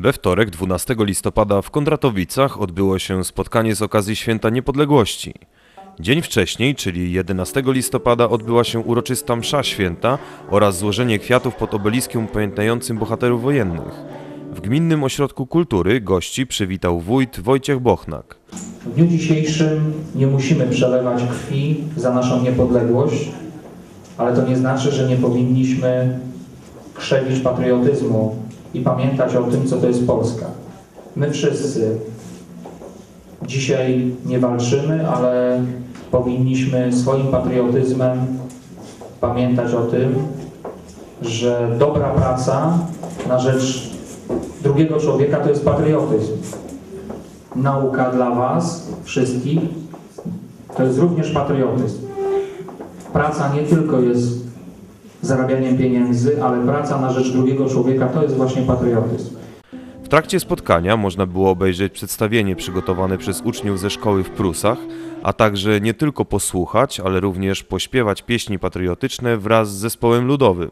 We wtorek 12 listopada w Kondratowicach odbyło się spotkanie z okazji Święta Niepodległości. Dzień wcześniej, czyli 11 listopada, odbyła się uroczysta msza święta oraz złożenie kwiatów pod obeliskiem upamiętniającym bohaterów wojennych. W Gminnym Ośrodku Kultury gości przywitał wójt Wojciech Bochnak. W dniu dzisiejszym nie musimy przelewać krwi za naszą niepodległość, ale to nie znaczy, że nie powinniśmy krzewić patriotyzmu i pamiętać o tym, co to jest Polska. My wszyscy dzisiaj nie walczymy, ale powinniśmy swoim patriotyzmem pamiętać o tym, że dobra praca na rzecz drugiego człowieka to jest patriotyzm nauka dla Was wszystkich to jest również patriotyzm. Praca nie tylko jest zarabianiem pieniędzy, ale praca na rzecz drugiego człowieka to jest właśnie patriotyzm. W trakcie spotkania można było obejrzeć przedstawienie przygotowane przez uczniów ze szkoły w Prusach, a także nie tylko posłuchać, ale również pośpiewać pieśni patriotyczne wraz z zespołem ludowym.